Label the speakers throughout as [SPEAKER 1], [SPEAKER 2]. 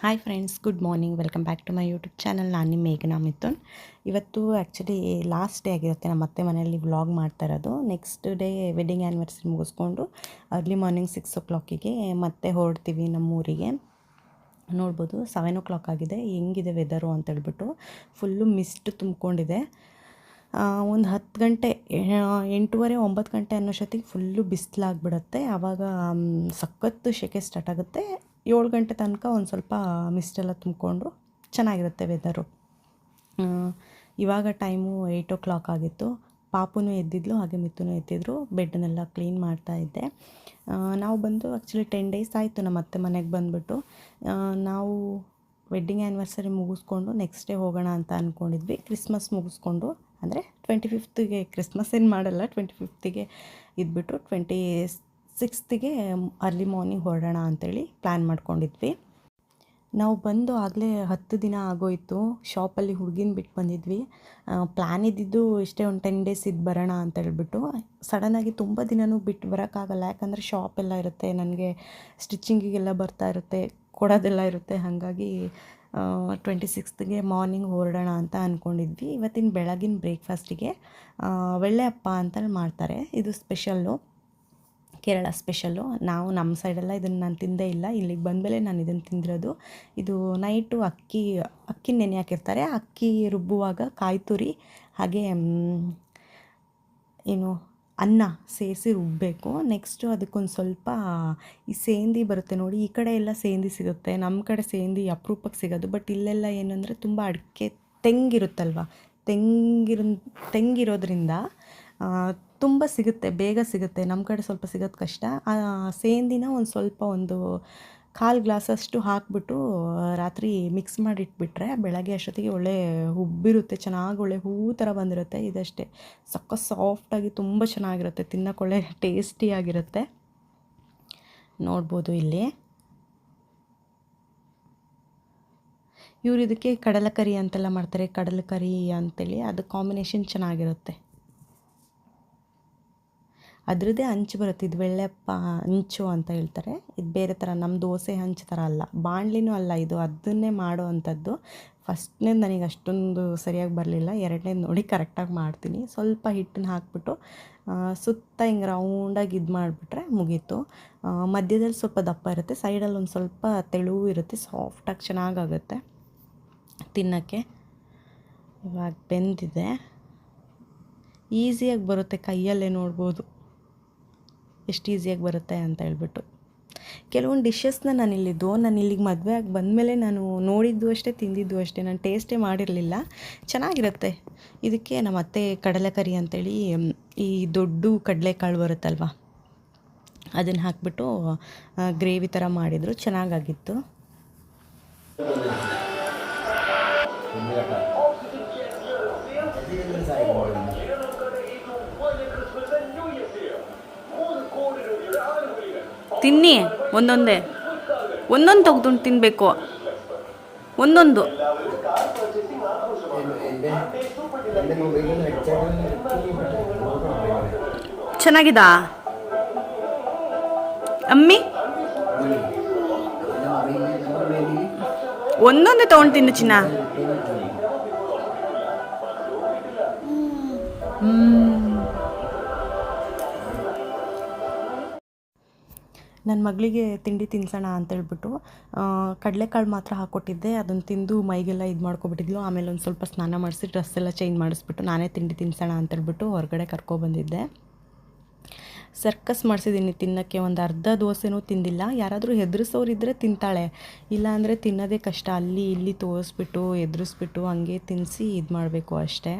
[SPEAKER 1] Hi friends good morning welcome back to my YouTube channel ನಾನು ನಿಮ್ಮ ಮೇಘನಾ ಮಿಥುನ್. ಇವತ್ತು ಆ್ಯಕ್ಚುಲಿ ಲಾಸ್ಟ್ ಡೇ ಆಗಿರುತ್ತೆ. ನಮ್ಮ ಅತ್ತೆ ಮನೆಯಲ್ಲಿ ವ್ಲಾಗ್ ಮಾಡ್ತಾ ಇರೋದು. ನೆಕ್ಸ್ಟ್ ಡೇ ವೆಡ್ಡಿಂಗ್ ಆ್ಯನಿವರ್ಸರಿ ಮುಗಿಸ್ಕೊಂಡು ಅರ್ಲಿ ಮಾರ್ನಿಂಗ್ ಸಿಕ್ಸ್ ಓ ಕ್ಲಾಕಿಗೆ ಮತ್ತೆ ಹೊರಡ್ತೀವಿ ನಮ್ಮೂರಿಗೆ ನೋಡ್ಬೋದು ಸೆವೆನ್ ಓ ಕ್ಲಾಕ್ ಆಗಿದೆ. ಹೆಂಗಿದೆ ವೆದರು ಅಂತೇಳ್ಬಿಟ್ಟು ಫುಲ್ಲು ಮಿಸ್ಟ್ ತುಂಬಿಕೊಂಡಿದೆ. ಒಂದು ಹತ್ತು ಗಂಟೆ ಎಂಟೂವರೆ, ಒಂಬತ್ತು ಗಂಟೆ ಅನ್ನೋಷ್ಟೊತ್ತಿಗೆ ಫುಲ್ಲು ಬಿಸಿಲಾಗ್ಬಿಡುತ್ತೆ. ಆವಾಗ ಸಖತ್ತು ಶೆಕೆ ಸ್ಟಾರ್ಟ್ ಆಗುತ್ತೆ. ಏಳು ಗಂಟೆ ತನಕ ಒಂದು ಸ್ವಲ್ಪ ಮಿಸ್ಟೆಲ್ಲ ತುಂಬಿಕೊಂಡು ಚೆನ್ನಾಗಿರುತ್ತೆ ವೆದರು ಇವಾಗ ಟೈಮು ಏಯ್ಟ್ ಓ ಕ್ಲಾಕ್ ಆಗಿತ್ತು. ಪಾಪುನೂ ಎದ್ದಿದ್ಲು, ಹಾಗೆ ಮಿತ್ತೂ ಎದ್ದಿದ್ರು. ಬೆಡ್ನೆಲ್ಲ ಕ್ಲೀನ್ ಮಾಡ್ತಾ ಇದ್ದೆ. ನಾವು ಬಂದು ಆ್ಯಕ್ಚುಲಿ ಟೆನ್ ಡೇಸ್ ಆಯಿತು ನಮ್ಮ ಅತ್ತೆ ಮನೆಗೆ ಬಂದುಬಿಟ್ಟು. ನಾವು ವೆಡ್ಡಿಂಗ್ ಆ್ಯನಿವರ್ಸರಿ ಮುಗಿಸ್ಕೊಂಡು ನೆಕ್ಸ್ಟ್ ಡೇ ಹೋಗೋಣ ಅಂತ ಅಂದ್ಕೊಂಡಿದ್ವಿ ಕ್ರಿಸ್ಮಸ್ ಮುಗಿಸ್ಕೊಂಡು, ಅಂದರೆ ಟ್ವೆಂಟಿ ಫಿಫ್ತಿಗೆ ಕ್ರಿಸ್ಮಸ್ ಏನು ಮಾಡಲ್ಲ ಟ್ವೆಂಟಿ ಫಿಫ್ತಿಗೆ ಇದ್ಬಿಟ್ಟು ಟ್ವೆಂಟಿ ಸಿಕ್ಸ್ತಿಗೆ ಅರ್ಲಿ ಮಾರ್ನಿಂಗ್ ಹೊರಡೋಣ ಅಂತೇಳಿ ಪ್ಲ್ಯಾನ್ ಮಾಡ್ಕೊಂಡಿದ್ವಿ. ನಾವು ಬಂದು ಆಗಲೇ ಹತ್ತು ದಿನ ಆಗೋಯಿತು. ಶಾಪಲ್ಲಿ ಹುಡುಗಿನ ಬಿಟ್ಟು ಬಂದಿದ್ವಿ. ಪ್ಲ್ಯಾನ್ ಇದ್ದಿದ್ದು ಇಷ್ಟೇ ಒಂದು ಟೆನ್ ಡೇಸ್ ಇದ್ದು ಬರೋಣ ಅಂತ ಹೇಳ್ಬಿಟ್ಟು. ಸಡನ್ನಾಗಿ ತುಂಬ ದಿನವೂ ಬಿಟ್ಟು ಬರೋಕ್ಕಾಗಲ್ಲ. ಯಾಕಂದರೆ ಶಾಪ್ ಎಲ್ಲ ಇರುತ್ತೆ, ನನಗೆ ಸ್ಟಿಚಿಂಗಿಗೆಲ್ಲ ಬರ್ತಾ ಇರುತ್ತೆ, ಕೊಡೋದೆಲ್ಲ ಇರುತ್ತೆ. ಹಾಗಾಗಿ ಟ್ವೆಂಟಿ ಸಿಕ್ಸ್ತ್ಗೆ ಮಾರ್ನಿಂಗ್ ಹೊರಡೋಣ ಅಂತ ಅಂದ್ಕೊಂಡಿದ್ವಿ ಇವತ್ತಿನ ಬೆಳಗಿನ ಬ್ರೇಕ್ಫಾಸ್ಟಿಗೆ ಒಳ್ಳೆಯಪ್ಪ ಅಂತೇಳಿ ಅಂತ ಮಾಡ್ತಾರೆ. ಇದು ಸ್ಪೆಷಲ್ಲು. ಕೇರಳ ಸ್ಪೆಷಲ್ಲು. ನಾವು ನಮ್ಮ ಸೈಡೆಲ್ಲ ಇದನ್ನು ನಾನು ತಿಂದೇ ಇಲ್ಲ. ಇಲ್ಲಿಗೆ ಬಂದಮೇಲೆ ನಾನು ಇದನ್ನು ತಿಂದಿರೋದು. ಇದು ನೈಟು ಅಕ್ಕಿ ಅಕ್ಕಿ ನೆನೆ ಹಾಕಿರ್ತಾರೆ. ಅಕ್ಕಿ ರುಬ್ಬುವಾಗ ಕಾಯಿ ತುರಿ, ಹಾಗೆ ಏನು ಅನ್ನ ಸೇರಿಸಿ ರುಬ್ಬಬೇಕು ನೆಕ್ಸ್ಟು ಅದಕ್ಕೊಂದು ಸ್ವಲ್ಪ ಈ ಸೇಂದಿ ಬರುತ್ತೆ ನೋಡಿ. ಈ ಕಡೆ ಎಲ್ಲ ಸೇಂದಿ ಸಿಗುತ್ತೆ. ನಮ್ಮ ಕಡೆ ಸೇಂದಿ ಅಪರೂಪಕ್ಕೆ ಸಿಗೋದು. ಬಟ್ ಇಲ್ಲೆಲ್ಲ ಏನಂದರೆ ತುಂಬ ಅಡಿಕೆ ತೆಂಗಿರುತ್ತಲ್ವ? ತೆಂಗಿರ, ತೆಂಗಿರೋದ್ರಿಂದ ತುಂಬ ಸಿಗುತ್ತೆ, ಬೇಗ ಸಿಗುತ್ತೆ. ನಮ್ಮ ಕಡೆ ಸ್ವಲ್ಪ ಸಿಗೋದು ಕಷ್ಟ. ಸೇಂದಿನ ಒಂದು ಸ್ವಲ್ಪ ಒಂದು ಕಾಲು ಗ್ಲಾಸಷ್ಟು ಹಾಕ್ಬಿಟ್ಟು, ರಾತ್ರಿ ಮಿಕ್ಸ್ ಮಾಡಿಟ್ಬಿಟ್ರೆ ಬೆಳಗ್ಗೆ ಅಷ್ಟೊತ್ತಿಗೆ ಒಳ್ಳೆ ಉಬ್ಬಿರುತ್ತೆ ಚೆನ್ನಾಗಿ ಒಳ್ಳೆ ಹೂ ಥರ ಬಂದಿರುತ್ತೆ ಇದಷ್ಟೇ. ಸಕ್ಕ ಸಾಫ್ಟಾಗಿ ತುಂಬ ಚೆನ್ನಾಗಿರುತ್ತೆ, ತಿನ್ನೋಕೆ ಒಳ್ಳೆ ಟೇಸ್ಟಿಯಾಗಿರುತ್ತೆ ನೋಡ್ಬೋದು ಇಲ್ಲಿ. ಇವ್ರು ಇದಕ್ಕೆ ಕಡಲಕರಿ ಅಂತೆಲ್ಲ ಮಾಡ್ತಾರೆ, ಕಡಲಕರಿ ಅಂತೇಳಿ. ಅದು ಕಾಂಬಿನೇಷನ್ ಚೆನ್ನಾಗಿರುತ್ತೆ. ಅದರದ್ದೇ ಹಂಚು ಬರುತ್ತೆ. ಇದು ಬೆಳ್ಳೆಪ್ಪ ಹಂಚು ಅಂತ ಹೇಳ್ತಾರೆ. ಇದು ಬೇರೆ ಥರ ನಮ್ಮ ದೋಸೆ ಹಂಚು ಥರ ಅಲ್ಲ. ಬಾಣಲಿನೂ ಅಲ್ಲ ಇದು. ಅದನ್ನೇ ಮಾಡೋ ಅಂಥದ್ದು ಫಸ್ಟ್ನೇದು ನನಗೆ ಅಷ್ಟೊಂದು ಸರಿಯಾಗಿ ಬರಲಿಲ್ಲ. ಎರಡನೇದು ನೋಡಿ ಕರೆಕ್ಟಾಗಿ ಮಾಡ್ತೀನಿ. ಸ್ವಲ್ಪ ಹಿಟ್ಟನ್ನ ಹಾಕ್ಬಿಟ್ಟು ಸುತ್ತ ಹಿಂಗೆ ರೌಂಡಾಗಿ ಇದು ಮಾಡಿಬಿಟ್ರೆ ಮುಗೀತು. ಮಧ್ಯದಲ್ಲಿ ಸ್ವಲ್ಪ ದಪ್ಪ ಇರುತ್ತೆ. ಸೈಡಲ್ಲಿ ಒಂದು ಸ್ವಲ್ಪ ತೆಳು ಇರುತ್ತೆ. ಸಾಫ್ಟಾಗಿ ಚೆನ್ನಾಗಾಗುತ್ತೆ ತಿನ್ನೋಕ್ಕೆ. ಇವಾಗ ಬೆಂದಿದೆ. ಈಸಿಯಾಗಿ ಬರುತ್ತೆ ಕೈಯಲ್ಲೇ ನೋಡ್ಬೋದು. ಎಷ್ಟು ಈಸಿಯಾಗಿ ಬರುತ್ತೆ ಅಂತ ಹೇಳ್ಬಿಟ್ಟು. ಕೆಲವೊಂದು ಡಿಶಸ್ನ ನಾನು ಇಲ್ಲಿದ್ದು ನಾನು ಇಲ್ಲಿಗೆ ಮದುವೆ ಆಗಿ ಬಂದಮೇಲೆ ನಾನು ನೋಡಿದ್ದು ಅಷ್ಟೇ, ತಿಂದಿದ್ದು ಅಷ್ಟೇ, ನಾನು ಟೇಸ್ಟೇ ಮಾಡಿರಲಿಲ್ಲ. ಚೆನ್ನಾಗಿರುತ್ತೆ. ಇದಕ್ಕೆ ನಮ್ಮ ಅತ್ತೆ ಕಡಲೆಕರಿ ಅಂತೇಳಿ ಈ ದೊಡ್ಡ ಕಡಲೆಕಾಳು ಬರುತ್ತಲ್ವ, ಅದನ್ನು ಹಾಕ್ಬಿಟ್ಟು ಗ್ರೇವಿ ಥರ ಮಾಡಿದರು. ಚೆನ್ನಾಗಾಗಿತ್ತು. ತಿನ್ನಿ ಒಂದೊಂದೇ. ಒಂದೊಂದು ತೆಗೆದುಂಡು ತಿನ್ನಬೇಕು ಒಂದೊಂದು. ಚೆನ್ನಾಗಿದಾ? ಅಮ್ಮಿ? ಒಂದೊಂದೇ ತಗೊಂಡು ತಿನ್ನು ಚಿನ್ನ. ನನ್ನ ಮಗಳಿಗೆ ತಿಂಡಿ ತಿನ್ಸೋಣ ಅಂತೇಳ್ಬಿಟ್ಟು ಕಡಲೆಕಾಳು ಮಾತ್ರ ಹಾಕ್ಕೊಟ್ಟಿದ್ದೆ ಅದನ್ನು ತಿಂದು ಮೈಗೆಲ್ಲ ಇದು ಮಾಡ್ಕೊಬಿಟ್ಟಿದ್ಲು. ಆಮೇಲೆ ಒಂದು ಸ್ವಲ್ಪ ಸ್ನಾನ ಮಾಡಿಸಿ ಡ್ರೆಸ್ ಎಲ್ಲ ಚೇಂಜ್ ಮಾಡಿಸ್ಬಿಟ್ಟು ನಾನೇ ತಿಂಡಿ ತಿನ್ಸೋಣ ಅಂತೇಳ್ಬಿಟ್ಟು ಹೊರಗಡೆ ಕರ್ಕೊಬಂದಿದ್ದೆ. ಸರ್ಕಸ್ ಮಾಡಿಸಿದ್ದೀನಿ ತಿನ್ನೋಕ್ಕೆ. ಒಂದು ಅರ್ಧ ದೋಸೆನೂ ತಿಂದಿಲ್ಲ. ಯಾರಾದರೂ ಹೆದರಿಸೋರಿದ್ದರೆ ತಿಂತಾಳೆ. ಇಲ್ಲಾಂದರೆ ತಿನ್ನೋದೇ ಕಷ್ಟ. ಅಲ್ಲಿ ಇಲ್ಲಿ ತೋರಿಸ್ಬಿಟ್ಟು, ಎದುರಿಸ್ಬಿಟ್ಟು ಹಂಗೆ ತಿನ್ನಿಸಿ ಇದು ಮಾಡಬೇಕು ಅಷ್ಟೇ.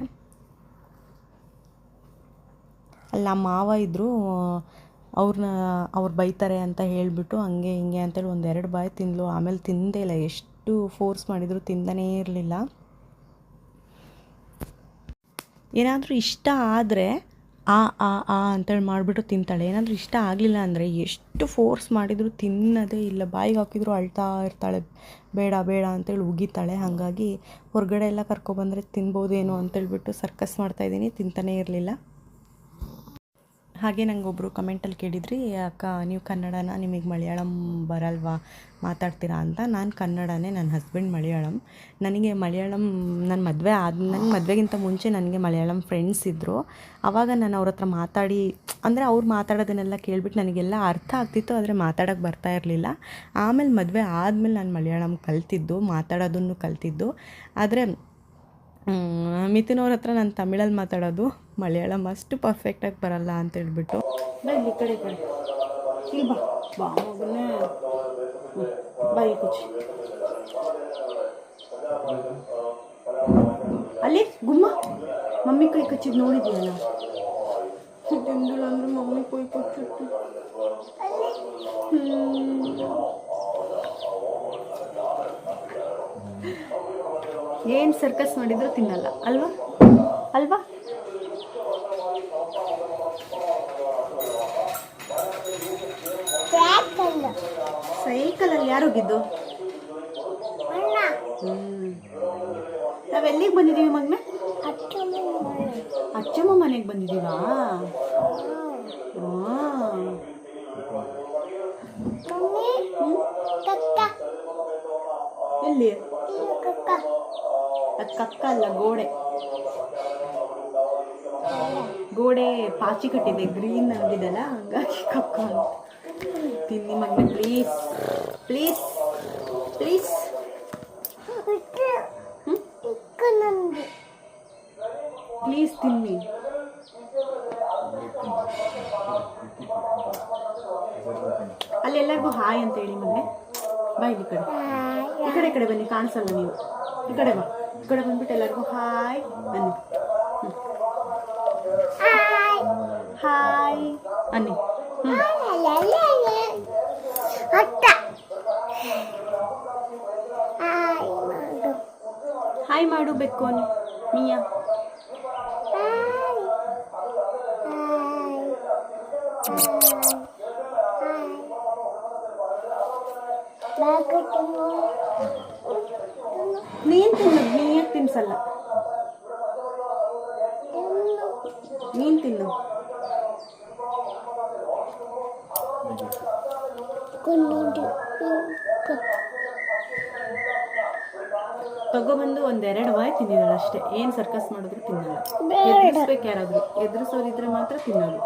[SPEAKER 1] ಅಲ್ಲ, ಮಾವ ಇದ್ದರು ಅವ್ರನ್ನ ಅವ್ರು ಬೈತಾರೆ ಅಂತ ಹೇಳಿಬಿಟ್ಟು ಹಂಗೆ ಹಿಂಗೆ ಅಂತೇಳಿ ಒಂದೆರಡು ಬಾಯಿ ತಿಂದಳು ಆಮೇಲೆ ತಿಂದೇ ಇಲ್ಲ. ಎಷ್ಟು ಫೋರ್ಸ್ ಮಾಡಿದರೂ ತಿಂದನೇ ಇರಲಿಲ್ಲ. ಏನಾದರೂ ಇಷ್ಟ ಆದರೆ ಆ ಆ ಆ ಅಂತೇಳಿ ಮಾಡಿಬಿಟ್ಟು ತಿಂತಾಳೆ. ಏನಾದರೂ ಇಷ್ಟ ಆಗಲಿಲ್ಲ ಅಂದರೆ ಎಷ್ಟು ಫೋರ್ಸ್ ಮಾಡಿದರೂ ತಿನ್ನೋದೇ ಇಲ್ಲ. ಬಾಯಿಗೆ ಹಾಕಿದ್ರು ಅಳ್ತಾ ಇರ್ತಾಳೆ. ಬೇಡ ಬೇಡ ಅಂತೇಳಿ ಉಗಿತಾಳೆ. ಹಾಗಾಗಿ ಹೊರಗಡೆ ಎಲ್ಲ ಕರ್ಕೊಬಂದರೆ ತಿನ್ಬೋದೇನೋ ಅಂತೇಳ್ಬಿಟ್ಟು ಸರ್ಕಸ್ ಮಾಡ್ತಾಯಿದ್ದೀನಿ ತಿಂತಾನೇ ಇರಲಿಲ್ಲ. ಹಾಗೆ ನಂಗೊಬ್ಬರು ಕಮೆಂಟಲ್ಲಿ ಕೇಳಿದ್ರಿ ಅಕ್ಕ, ನೀವು ಕನ್ನಡನ ನಿಮಗೆ ಮಲಯಾಳಂ ಬರಲ್ವಾ? ಮಾತಾಡ್ತೀರಾ ಅಂತ? ನಾನು ಕನ್ನಡನೇ ನನ್ನ ಹಸ್ಬೆಂಡ್ ಮಲಯಾಳಂ. ನನಗೆ ಮಲಯಾಳಂ ನನ್ನ ಮದುವೆ ಆದ ನನ್ನ ಮದುವೆಗಿಂತ ಮುಂಚೆ ನನಗೆ ಮಲಯಾಳಂ ಫ್ರೆಂಡ್ಸ್ ಇದ್ದರು ಆವಾಗ ನಾನು ಅವ್ರ ಹತ್ರ ಮಾತಾಡಿ, ಅಂದರೆ ಅವ್ರು ಮಾತಾಡೋದನ್ನೆಲ್ಲ ಕೇಳಿಬಿಟ್ಟು ನನಗೆಲ್ಲ ಅರ್ಥ ಆಗ್ತಿತ್ತು, ಆದರೆ ಮಾತಾಡೋಕ್ಕೆ ಬರ್ತಾ ಇರಲಿಲ್ಲ. ಆಮೇಲೆ ಮದುವೆ ಆದಮೇಲೆ ನಾನು ಮಲಯಾಳಂ ಕಲ್ತಿದ್ದು, ಮಾತಾಡೋದನ್ನು ಕಲ್ತಿದ್ದು. ಆದರೆ ಮಿಥುನ್ ಅವ್ರ ಹತ್ರ ನಾನು ತಮಿಳಲ್ಲಿ ಮಾತಾಡೋದು. ಮಲಯಾಳಂ ಅಷ್ಟು ಪರ್ಫೆಕ್ಟಾಗಿ ಬರಲ್ಲ ಅಂತ ಹೇಳ್ಬಿಟ್ಟು. ಈ ಕಡೆ ಕಡೆ ಇಲ್ಲಿ ಬಾ. ಬಾ, ಮಗನೇ. ಹ್ಮ್. ಬಾ ಈ ಕುಚ್ಚಿ ಅಲ್ಲಿ, ಗುಮ್ಮ. ಮಮ್ಮಿ ಕೈ ಕಚ್ಚಿದ್ ನೋಡಿದ್ಯಲ್ಲ ಅಂದ್ರೆ ಮಮ್ಮಿ ಕೈ ಕಚ್ಚಿತ್ತು. ಏನು ಸರ್ಕಸ್ ಮಾಡಿದ್ರು ತಿನ್ನಲ್ಲ. ಅಲ್ವಾ? ಅಲ್ವಾ? ಸೈಕಲಲ್ಲಿ ಯಾರು ಹೋಗಿದ್ದು? ಹ್ಮ್. ನಾವೆಲ್ಲಿಗೆ ಬಂದಿದ್ದೀವಿ ಮಗ್ನ? ಅಚ್ಚಮ್ಮ ಮನೆಗೆ ಬಂದಿದ್ದೀವಾ ಎಲ್ಲಿ? ಅದು ಕಕ್ಕ ಅಲ್ಲ, ಗೋಡೆ. ಗೋಡೆ ಪಾಚಿ ಕಟ್ಟಿದೆ, ಗ್ರೀನ್ ಆಗಿದೆಲ್ಲ ಹಂಗಾಗಿ ಕಕ್ಕ ಅಂತ. ತಿನ್ನಿ ಮಗನೆ, ಪ್ಲೀಸ್. ಪ್ಲೀಸ್. ಪ್ಲೀಸ್. ಪ್ಲೀಸ್ ತಿನ್ನಿ. ಅಲ್ಲೆಲ್ಲರಿಗೂ ಹಾಯ್ ಅಂತ ಹೇಳಿ ಮೊನ್ನೆ ಬಾಯ್ ಈ ಕಡೆ. ಈ ಕಡೆ ಈ ಕಡೆ ಬನ್ನಿ ಕಾಣಿಸಲ್ಲ ನೀವು? ಈ ಕಡೆ ಬಾ. ಈ ಕಡೆ ಬಂದ್ಬಿಟ್ಟು ಎಲ್ಲರಿಗೂ ಹಾಯ್ ಬನ್ನಿ ಹಾಯ್ ಅನ್ನಿ ಹ್ಞೂ ಹಾಯ್ ಮಾಡು ಬೆಕ್ಕು ಅನ್ನಿ ಮಿಯಾ ನೀನ್ ತಿನ್ನು ತಿನ್ಸಲ್ಲ ನೀನ್ ತಿನ್ನು. ತಗೊಬಂದು ಒಂದೆರಡು ವಾಯ್ ತಿಂದಿದ್ದಾಳೆ ಅಷ್ಟೇ. ಏನು ಸರ್ಕಸ್ ಮಾಡಿದ್ರು ತಿನ್ನಲ್ಲ. ಎದುರಿಸ್ಬೇಕು ಯಾರಾದ್ರು. ಎದುರಿಸೋರಿದ್ರೆ ಮಾತ್ರ ತಿನ್ನೋದು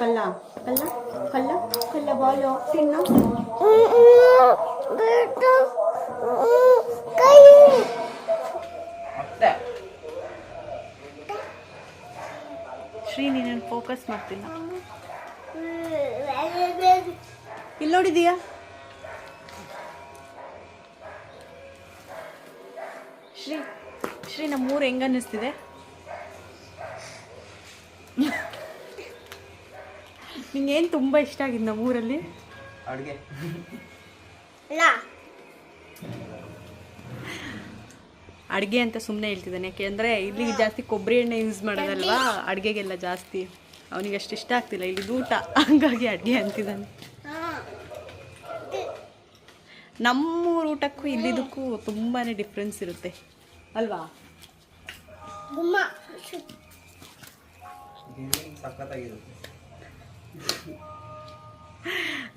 [SPEAKER 1] ಕಲ್ಲ ಕಲ್ಲ ಕಲ್ಲ ಕಲ್ಲ ಬಾಲು, ತಿನ್ನು. ಶ್ರೀ ನೀನು ಫೋಕಸ್ ಮಾಡ್ತಿಲ್ಲ? ಇಲ್ಲಿ ನೋಡಿದೀಯಾ? ಶ್ರೀ ಶ್ರೀ ನಮ್ಮೂರು ಹೆಂಗ ಅನ್ನಿಸ್ತಿದೆ? ನಿಂಗೇನು ತುಂಬ ಇಷ್ಟ ಆಗಿದ್ದು ನಮ್ಮೂರಲ್ಲಿ?
[SPEAKER 2] ಅಡುಗೆ.
[SPEAKER 1] ಅಡುಗೆ ಅಂತ ಸುಮ್ಮನೆ ಹೇಳ್ತಿದ್ದಾನೆ. ಯಾಕೆಂದರೆ ಇಲ್ಲಿ ಜಾಸ್ತಿ ಕೊಬ್ಬರಿ ಎಣ್ಣೆ ಯೂಸ್ ಮಾಡೋದಲ್ವಾ? ಅಡುಗೆಗೆಲ್ಲ ಜಾಸ್ತಿ. ಅವನಿಗೆ ಅಷ್ಟು ಇಷ್ಟ ಆಗ್ತಿಲ್ಲ. ಇಲ್ಲಿ ಊಟ. ಹಂಗಾಗಿ ಅಡುಗೆ ಅಂತಿದ್ದಾನೆ. ನಮ್ಮ ಊಟಕ್ಕೂ ಇಲ್ಲಿದಕ್ಕೂ ತುಂಬಾ ಡಿಫ್ರೆನ್ಸ್ ಇರುತ್ತೆ. ಅಲ್ವಾ?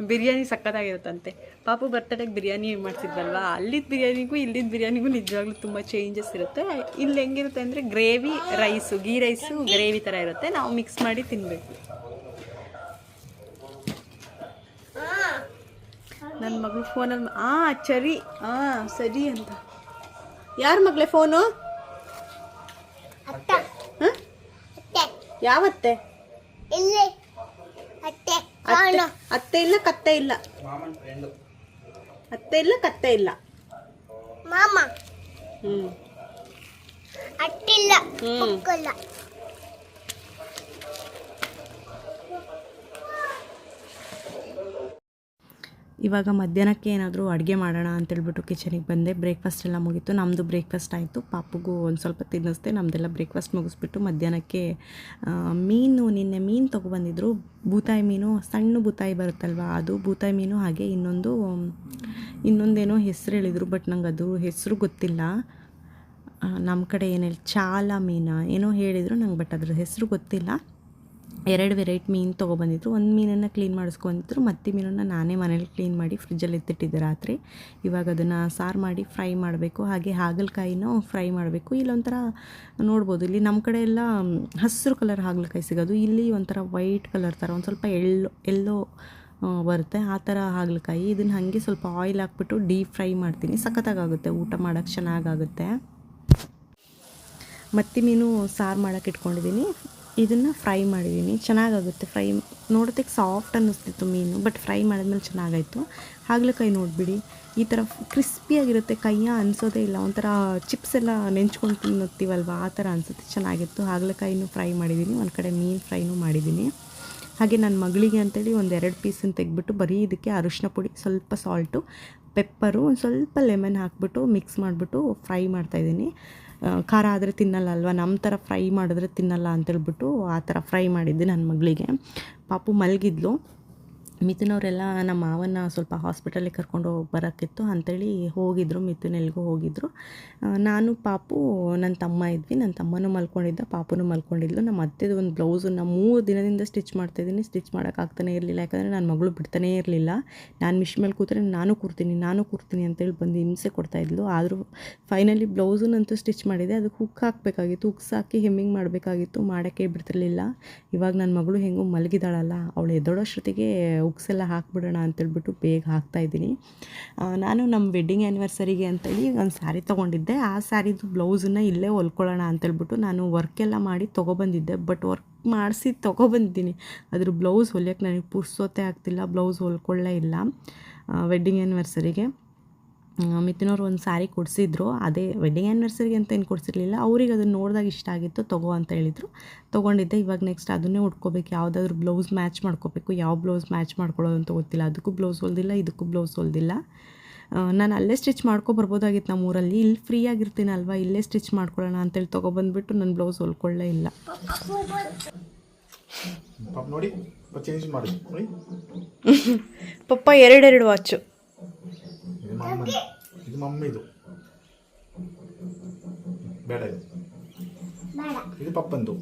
[SPEAKER 2] ಬಿರಿಯಾನಿ
[SPEAKER 1] ಸಕ್ಕತ್ತಾಗಿರುತ್ತಂತೆ ಪಾಪು ಬರ್ತಡೇಗೆ ಬಿರಿಯಾನಿ ಮಾಡ್ತಿದ್ವಲ್ವಾ ಅಲ್ಲಿದ್ದ ಬಿರಿಯಾನಿಗೂ ಇಲ್ಲಿದ್ದ ಬಿರಿಯಾನಿಗೂ ನಿಜವಾಗ್ಲೂ ತುಂಬ ಚೇಂಜಸ್ ಇರುತ್ತೆ. ಇಲ್ಲಿ ಹೆಂಗಿರುತ್ತೆ ಅಂದರೆ gravy rice ghee rice gravy ಥರ ಇರುತ್ತೆ. ನಾವು ಮಿಕ್ಸ್ ಮಾಡಿ ತಿನ್ನಬೇಕು ನನ್ನ ಮಗಳು ಫೋನಲ್ಲಿ ಆ ಚರಿ. ಆ ಸರಿ ಅಂತ. ಯಾರ ಮಗಳೇ ಫೋನು ಯಾವತ್ತೆ?
[SPEAKER 3] ಇಲ್ಲಿ. ಅತ್ತೆ
[SPEAKER 1] ಅತ್ತೆ ಅತ್ತೆ ಇಲ್ಲ ಕತ್ತೆ ಇಲ್ಲ
[SPEAKER 2] ಮಾಮನ್ ಫ್ರೆಂಡು
[SPEAKER 1] ಅತ್ತೆ ಇಲ್ಲ ಕತ್ತೆ ಇಲ್ಲ
[SPEAKER 3] ಮಾಮ
[SPEAKER 1] ಹ್ಞೂ
[SPEAKER 3] ಅಟ್ಟಿಲ್ಲ
[SPEAKER 1] ಹ್ಮ್. ಇವಾಗ ಮಧ್ಯಾಹ್ನಕ್ಕೆ ಏನಾದರೂ ಅಡುಗೆ ಮಾಡೋಣ ಅಂತೇಳ್ಬಿಟ್ಟು ಕಿಚನಿಗೆ ಬಂದೆ. ಬ್ರೇಕ್ಫಾಸ್ಟ್ ಎಲ್ಲ ಮುಗೀತು. ನಮ್ಮದು ಬ್ರೇಕ್ಫಾಸ್ಟ್ ಆಯಿತು. ಪಾಪುಗೂ ಒಂದು ಸ್ವಲ್ಪ ತಿನ್ನಿಸ್ದೆ. ನಮ್ಮದೆಲ್ಲ ಬ್ರೇಕ್ಫಾಸ್ಟ್ ಮುಗಿಸ್ಬಿಟ್ಟು ಮಧ್ಯಾಹ್ನಕ್ಕೆ ಮೀನು, ನಿನ್ನೆ ಮೀನು ತೊಗೊಬಂದಿದ್ರು ಬೂತಾಯಿ ಮೀನು, ಸಣ್ಣ ಬೂತಾಯಿ ಬರುತ್ತಲ್ವ ಅದು? ಬೂತಾಯಿ ಮೀನು ಹಾಗೆ ಇನ್ನೊಂದು, ಇನ್ನೊಂದೇನೋ ಹೆಸರು ಹೇಳಿದರು ಬಟ್ ನಂಗೆ ಅದು ಹೆಸರು ಗೊತ್ತಿಲ್ಲ. ನಮ್ಮ ಕಡೆ ಏನು ಹೇಳಿ, ಚಾಲ ಮೀನ? ಏನೋ ಹೇಳಿದರು ನಂಗೆ ಬಟ್ ಅದ್ರ ಹೆಸರು ಗೊತ್ತಿಲ್ಲ. ಎರಡು ವೆರೈಟಿ ಮೀನು ತೊಗೊಬಂದಿದ್ರು. ಒಂದು ಮೀನನ್ನು ಕ್ಲೀನ್ ಮಾಡಿಸ್ಕೊಂಡಿದ್ರು, ಮತ್ತೆ ಮೀನನ್ನು ನಾನೇ ಮನೇಲಿ ಕ್ಲೀನ್ ಮಾಡಿ ಫ್ರಿಜ್ಜಲ್ಲಿ ಎತ್ತಿಟ್ಟಿದ್ದೆ ರಾತ್ರಿ. ಇವಾಗ ಅದನ್ನು ಸಾರು ಮಾಡಿ ಫ್ರೈ ಮಾಡಬೇಕು, ಹಾಗೆ ಹಾಗಲಕಾಯಿನೂ ಫ್ರೈ ಮಾಡಬೇಕು. ಇಲ್ಲೊಂಥರ ನೋಡ್ಬೋದು, ಇಲ್ಲಿ ನಮ್ಮ ಕಡೆ ಎಲ್ಲ ಹಸಿರು ಕಲರ್ ಹಾಗಲಕಾಯಿ ಸಿಗೋದು. ಇಲ್ಲಿ ಒಂಥರ ವೈಟ್ ಕಲರ್ ಥರ ಒಂದು ಸ್ವಲ್ಪ ಎಳ್ಳು, ಎಲ್ಲೋ ಬರುತ್ತೆ. ಆ ಥರ ಹಾಗಲಕಾಯಿ. ಇದನ್ನು ಹಾಗೆ ಸ್ವಲ್ಪ ಆಯಿಲ್ ಹಾಕ್ಬಿಟ್ಟು ಡೀಪ್ ಫ್ರೈ ಮಾಡ್ತೀನಿ. ಸಖತ್ತಾಗುತ್ತೆ ಊಟ ಮಾಡೋಕ್ಕೆ ಚೆನ್ನಾಗಾಗುತ್ತೆ. ಮತ್ತಿ ಮೀನು ಸಾರು ಮಾಡೋಕ್ಕೆ ಇಟ್ಕೊಂಡಿದ್ದೀನಿ. ಇದನ್ನು ಫ್ರೈ ಮಾಡಿದ್ದೀನಿ ಚೆನ್ನಾಗಾಗುತ್ತೆ ಫ್ರೈ. ನೋಡೋದಕ್ಕೆ ಸಾಫ್ಟ್ ಅನ್ನಿಸ್ತಿತ್ತು ಮೀನು ಬಟ್ ಫ್ರೈ ಮಾಡಿದ್ಮೇಲೆ ಚೆನ್ನಾಗಾಯಿತು. ಹಾಗಲಕಾಯಿ ನೋಡಿಬಿಡಿ. ಈ ಥರ ಕ್ರಿಸ್ಪಿಯಾಗಿರುತ್ತೆ ಕೈಯ ಅನಿಸೋದೇ ಇಲ್ಲ. ಒಂಥರ ಚಿಪ್ಸ್ ಎಲ್ಲ ನೆಂಚ್ಕೊಂಡು ತಿನ್ನುತ್ತೀವಲ್ವ? ಆ ಥರ ಅನಿಸುತ್ತೆ. ಚೆನ್ನಾಗಿತ್ತು. ಹಾಗಲಕಾಯಿನೂ ಫ್ರೈ ಮಾಡಿದ್ದೀನಿ ಒಂದು ಕಡೆ ಮೀನು ಫ್ರೈನೂ ಮಾಡಿದ್ದೀನಿ ಹಾಗೆ ನನ್ನ ಮಗಳಿಗೆ ಅಂತೇಳಿ ಒಂದು ಎರಡು ಪೀಸನ್ನು ತೆಗೆದ್ಬಿಟ್ಟು ಬರೀ ಇದಕ್ಕೆ ಅರಿಶಿನ ಪುಡಿ, ಸ್ವಲ್ಪ ಸಾಲ್ಟು ಪೆಪ್ಪರು ಒಂದು ಸ್ವಲ್ಪ ಲೆಮನ್ ಹಾಕ್ಬಿಟ್ಟು ಮಿಕ್ಸ್ ಮಾಡಿಬಿಟ್ಟು ಫ್ರೈ ಮಾಡ್ತಾಯಿದ್ದೀನಿ ಖಾರ ಆದರೆ ತಿನ್ನಲ್ಲ ಅಲ್ವಾ? ನಮ್ಮ ಥರ ಫ್ರೈ ಮಾಡಿದ್ರೆ ತಿನ್ನಲ್ಲ ಅಂತೇಳ್ಬಿಟ್ಟು ಆ ಥರ ಫ್ರೈ ಮಾಡಿದ್ದೆ ನನ್ನ ಮಗಳಿಗೆ. ಪಾಪು ಮಲಗಿದ್ಲು. ಮಿಥುನವರೆಲ್ಲ ನಮ್ಮ ಮಾವನ್ನ ಸ್ವಲ್ಪ ಹಾಸ್ಪಿಟಲಿಗೆ ಕರ್ಕೊಂಡು ಬರೋಕ್ಕಿತ್ತು ಅಂಥೇಳಿ ಹೋಗಿದ್ರು ಮಿಥುನ್ ಎಲ್ಗೂ ಹೋಗಿದ್ರು ನಾನು, ಪಾಪು ನನ್ನ ತಮ್ಮ ಇದ್ವಿ. ನನ್ನ ತಮ್ಮನೂ ಮಲ್ಕೊಂಡಿದ್ದ, ಪಾಪುನೂ ಮಲ್ಕೊಂಡಿದ್ಲು. ನಮ್ಮ ಅತ್ತೆದು ಒಂದು ಬ್ಲೌಸನ್ನು ಮೂರು ದಿನದಿಂದ ಸ್ಟಿಚ್ ಮಾಡ್ತಾಯಿದ್ದೀನಿ ಸ್ಟಿಚ್ ಮಾಡೋಕ್ಕಾಗ್ತಾನೆ ಇರಲಿಲ್ಲ. ಯಾಕಂದರೆ ನನ್ನ ಮಗಳು ಬಿಡ್ತಾನೇ ಇರಲಿಲ್ಲ. ನಾನು ಮಿಷ್ ಮೇಲೆ ಕೂತ್ರೆ ನಾನು ಕೂರ್ತೀನಿ ನಾನು ಕೂರ್ತೀನಿ ಅಂತೇಳಿ ಬಂದು ಹಿಂಸೆ ಕೊಡ್ತಾಯಿದ್ಲು ಆದರೂ ಫೈನಲಿ ಬ್ಲೌಸನ್ನಂತೂ ಸ್ಟಿಚ್ ಮಾಡಿದೆ. ಅದಕ್ಕೆ ಹುಕ್ ಹಾಕಬೇಕಾಗಿತ್ತು. ಹುಕ್ಸ್ ಹಾಕಿ ಹೆಮ್ಮಿಂಗ್ ಮಾಡಬೇಕಾಗಿತ್ತು. ಮಾಡೋಕ್ಕೆ ಬಿಡ್ತಿರಲಿಲ್ಲ. ಇವಾಗ ನನ್ನ ಮಗಳು ಹೆಂಗೂ ಮಲಗಿದಾಳಲ್ಲ. ಅವಳು ಎದ್ದೋಳೋಷ್ಟೊತ್ತಿಗೆ ಉಕ್ಸ್ ಎಲ್ಲ ಹಾಕ್ಬಿಡೋಣ ಅಂತೇಳ್ಬಿಟ್ಟು ಬೇಗ ಹಾಕ್ತಾಯಿದ್ದೀನಿ ನಾನು ನಮ್ಮ ವೆಡ್ಡಿಂಗ್ ಆ್ಯನಿವರ್ಸರಿಗೆ ಅಂತೇಳಿ ಒಂದು ಸ್ಯಾರಿ ತೊಗೊಂಡಿದ್ದೆ. ಆ ಸ್ಯಾರಿದು ಬ್ಲೌಸನ್ನು ಇಲ್ಲೇ ಹೊಲ್ಕೊಳ್ಳೋಣ ಅಂತೇಳ್ಬಿಟ್ಟು ನಾನು ವರ್ಕೆಲ್ಲ ಮಾಡಿ ತೊಗೊಬಂದಿದ್ದೆ. ಬಟ್ ವರ್ಕ್ ಮಾಡಿಸಿ ತೊಗೊಬಂದಿದ್ದೀನಿ. ಅದ್ರ ಬ್ಲೌಸ್ ಹೊಲಿಯೋಕ್ಕೆ ನನಗೆ ಪುರ್ಸೋತೆ ಆಗ್ತಿಲ್ಲ. ಬ್ಲೌಸ್ ಹೊಲ್ಕೊಳ್ಳೇ ಇಲ್ಲ ವೆಡ್ಡಿಂಗ್ ಆ್ಯನಿವರ್ಸರಿಗೆ ಮಿಥುನವ್ರು ಒಂದು ಸ್ಯಾರಿ ಕೊಡಿಸಿದ್ರು. ಅದೇ ವೆಡ್ಡಿಂಗ್ ಆ್ಯನಿವರ್ಸರಿಗೆ ಅಂತ ಏನು ಕೊಡಿಸಿರ್ಲಿಲ್ಲ. ಅವ್ರಿಗೆ ಅದನ್ನು ನೋಡಿದಾಗ ಇಷ್ಟ ಆಗಿತ್ತು. ತಗೋ ಅಂತ ಹೇಳಿದರು. ತೊಗೊಂಡಿದ್ದೆ. ಇವಾಗ ನೆಕ್ಸ್ಟ್ ಅದನ್ನೇ ಉಟ್ಕೋಬೇಕು. ಯಾವುದಾದ್ರೂ ಬ್ಲೌಸ್ ಮ್ಯಾಚ್ ಮಾಡ್ಕೋಬೇಕು. ಯಾವ ಬ್ಲೌಸ್ ಮ್ಯಾಚ್ ಮಾಡ್ಕೊಳ್ಳೋದು ಅಂತ ಗೊತ್ತಿಲ್ಲ. ಅದಕ್ಕೂ ಬ್ಲೌಸ್ ಹೊಲ್ದಿಲ್ಲ ಇದಕ್ಕೂ ಬ್ಲೌಸ್ ಹೊಲ್ದಿಲ್ಲ. ನಾನು ಅಲ್ಲೇ ಸ್ಟಿಚ್ ಮಾಡ್ಕೊ ಬರ್ಬೋದಾಗಿತ್ತು ನಮ್ಮ ಊರಲ್ಲಿ ಇಲ್ಲಿ ಫ್ರೀ ಆಗಿರ್ತೀನಲ್ವ? ಇಲ್ಲೇ ಸ್ಟಿಚ್ ಮಾಡ್ಕೊಳ್ಳೋಣ ಅಂತೇಳಿ ತೊಗೊಬಂದ್ಬಿಟ್ಟು ನನ್ನ ಬ್ಲೌಸ್ ಹೊಲ್ಕೊಳ್ಳೇ ಇಲ್ಲ.
[SPEAKER 4] ಪಾಪ ನೋಡಿ ಚೇಂಜ್ ಮಾಡಿ. ನೋಡಿ.
[SPEAKER 1] ಪಪ್ಪ ಎರಡೆರಡು ವಾಚು
[SPEAKER 4] ಇದು ಮಮ್ಮಿ ಇದು ಬೇಡ ಇದು.
[SPEAKER 3] ಬೇಡ.
[SPEAKER 4] ಇದು ಪಪ್ಪಂದು.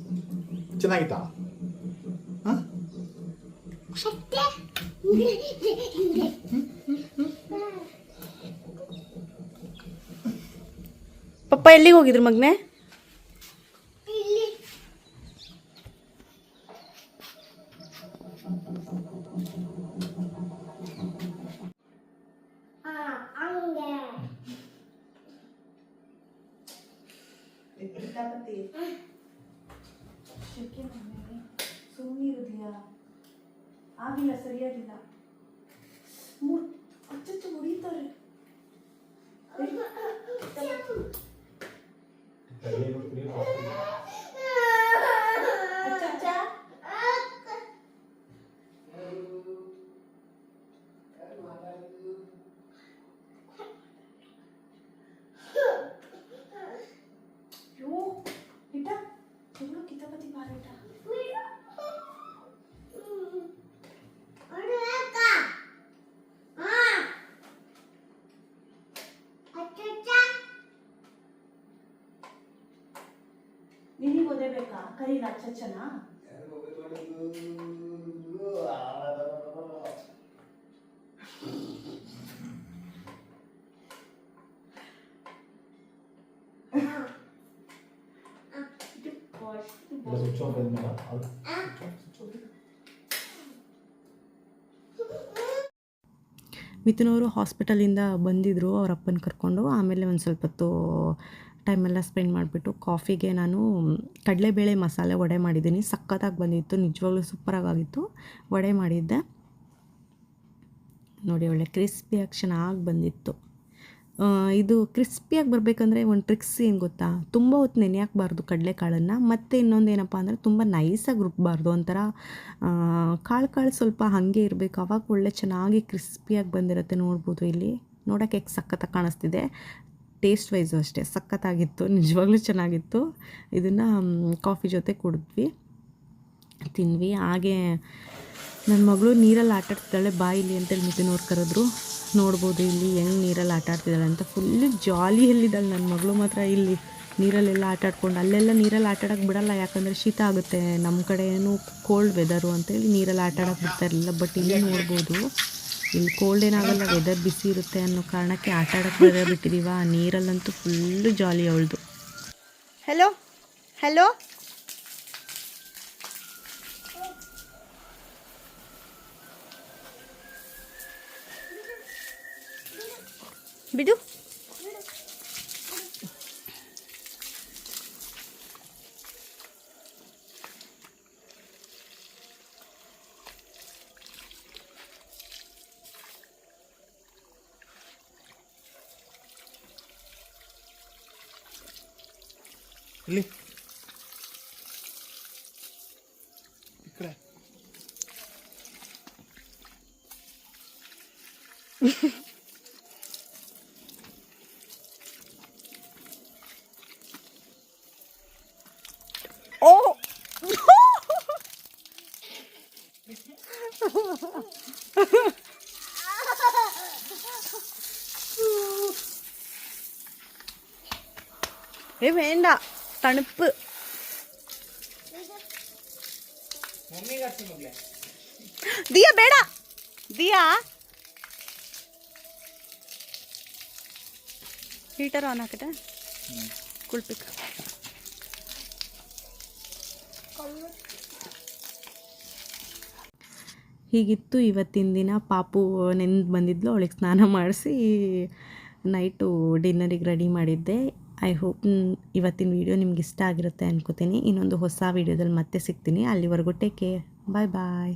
[SPEAKER 4] ಚೆನ್ನಾಗಿತ್ತಾ? ಹಾಂ?
[SPEAKER 1] ಪಪ್ಪ ಎಲ್ಲಿಗೆ ಹೋಗಿದ್ರು ಮಗನೇ? Italiano Trio ನಿನಗೆ ಓದೇಬೇಕಾ ಕರೀಲ ಅಚ್ಚಚ್ಚನ
[SPEAKER 4] ಸ್ವಿಚ್ ಆಫ್ ಅದು
[SPEAKER 1] ಮಿಥುನವರು ಹಾಸ್ಪಿಟಲಿಂದ ಬಂದಿದ್ದರು ಅವ್ರ ಕರ್ಕೊಂಡು. ಆಮೇಲೆ ಒಂದು ಸ್ವಲ್ಪ ಹೊತ್ತು ಟೈಮೆಲ್ಲ ಸ್ಪೆಂಡ್ ಮಾಡಿಬಿಟ್ಟು ಕಾಫಿಗೆ ನಾನು ಕಡಲೆಬೇಳೆ ಮಸಾಲೆ ವಡೆ ಮಾಡಿದ್ದೀನಿ. ಸಖತ್ತಾಗಿ ಬಂದಿತ್ತು, ನಿಜವಾಗ್ಲೂ ಸೂಪರಾಗಿತ್ತು ವಡೆ ಮಾಡಿದ್ದೆ. ನೋಡಿ, ಒಳ್ಳೆ ಕ್ರಿಸ್ಪಿ ಆಕ್ಷನ್ ಆಗಿ ಬಂದಿತ್ತು. ಇದು ಕ್ರಿಸ್ಪಿಯಾಗಿ ಬರಬೇಕಂದ್ರೆ ಒಂದು ಟ್ರಿಕ್ಸ್ ಏನು ಗೊತ್ತಾ? ತುಂಬ ಹೊತ್ತು ನೆನೆಯಾಕಬಾರ್ದು ಕಡಲೆಕಾಳನ್ನು. ಮತ್ತು ಇನ್ನೊಂದು ಏನಪ್ಪ ಅಂದರೆ ತುಂಬ ನೈಸಾಗಿ ರುಬ್ಬಾರ್ದು. ಒಂಥರ ಕಾಳು ಕಾಳು ಸ್ವಲ್ಪ ಹಾಗೆ ಇರಬೇಕು. ಅವಾಗ ಒಳ್ಳೆ ಚೆನ್ನಾಗಿ ಕ್ರಿಸ್ಪಿಯಾಗಿ ಬಂದಿರುತ್ತೆ ನೋಡ್ಬೋದು ಇಲ್ಲಿ. ನೋಡೋಕ್ಕೆ ಸಖತ್ತಾಗಿ ಕಾಣಿಸ್ತಿದೆ. ಟೇಸ್ಟ್ ವೈಸು ಅಷ್ಟೇ, ಸಖತ್ತಾಗಿತ್ತು, ನಿಜವಾಗ್ಲೂ ಚೆನ್ನಾಗಿತ್ತು. ಇದನ್ನು ಕಾಫಿ ಜೊತೆ ಕುಡಿದ್ವಿ. ತಿಂದ್ವಿ. ಹಾಗೆ ನನ್ನ ಮಗಳು ನೀರಲ್ಲಿ ಆಟಾಡ್ತಿದ್ದಾಳೆ ಬಾಯಿಲಿ ಅಂತೇಳಿ ಮಿಥುನವ್ರು ಕರೆದ್ರು. ನೋಡ್ಬೋದು ಇಲ್ಲಿ ಹೆಂಗ್ ನೀರಲ್ಲಿ ಆಟಾಡ್ತಿದ್ದಾಳೆ ಅಂತ. ಫುಲ್ಲು ಜಾಲಿಯಲ್ಲಿದ್ದಾಳೆ ನನ್ನ ಮಗಳು ಮಾತ್ರ ಇಲ್ಲಿ. ನೀರಲ್ಲೆಲ್ಲ ಆಟಾಡ್ಕೊಂಡು, ಅಲ್ಲೆಲ್ಲ ನೀರಲ್ಲಿ ಆಟ ಆಡೋಕ್ಕೆ ಬಿಡಲ್ಲ, ಯಾಕಂದರೆ ಶೀತ ಆಗುತ್ತೆ. ನಮ್ಮ ಕಡೆ ಏನು ಕೋಲ್ಡ್ ವೆದರು ಅಂತೇಳಿ ನೀರಲ್ಲಿ ಆಟ ಆಡೋಕ್ಕೆ ಬಿಡ್ತಾ ಇರಲಿಲ್ಲ ಬಟ್ ಇಲ್ಲಿ ನೋಡ್ಬೋದು. ಇಲ್ಲಿ ಕೋಲ್ಡ್ ಏನಾಗಲ್ಲ ವೆದರ್ ಬಿಸಿ ಇರುತ್ತೆ ಅನ್ನೋ ಕಾರಣಕ್ಕೆ ಆಟ ಆಡೋಕ್ಕೆ ಬೇರೆ ನೀರಲ್ಲಂತೂ ಫುಲ್ಲು ಜಾಲಿ ಅವಳದು. ಹಲೋ ಹಲೋ ಬಿಡು. ഓ ഏ വേണ്ട. തണുപ്പ്. ദിയ ബേടാ ദിയ. ಹೀಟರ್ ಆನ್ ಹಾಕಿದೆ. ಕುಳ್ಬೇಕು ಹೀಗಿತ್ತು ಇವತ್ತಿನ ದಿನ ಪಾಪು ನೆಂದು ಬಂದಿದ್ಲು, ಅವಳಿಗೆ ಸ್ನಾನ ಮಾಡಿಸಿ ನೈಟು ಡಿನ್ನರಿಗೆ ರೆಡಿ ಮಾಡಿದ್ದೆ. ಐ ಹೋಪ್ ಇವತ್ತಿನ ವಿಡಿಯೋ ನಿಮ್ಗೆ ಇಷ್ಟ ಆಗಿರುತ್ತೆ ಅನ್ಕೋತೀನಿ. ಇನ್ನೊಂದು ಹೊಸ ವೀಡಿಯೋದಲ್ಲಿ ಮತ್ತೆ ಸಿಗ್ತೀನಿ. ಅಲ್ಲಿವರೆಗೂ ಟೇಕ್ ಕೇರ್. ಬಾಯ್ ಬಾಯ್.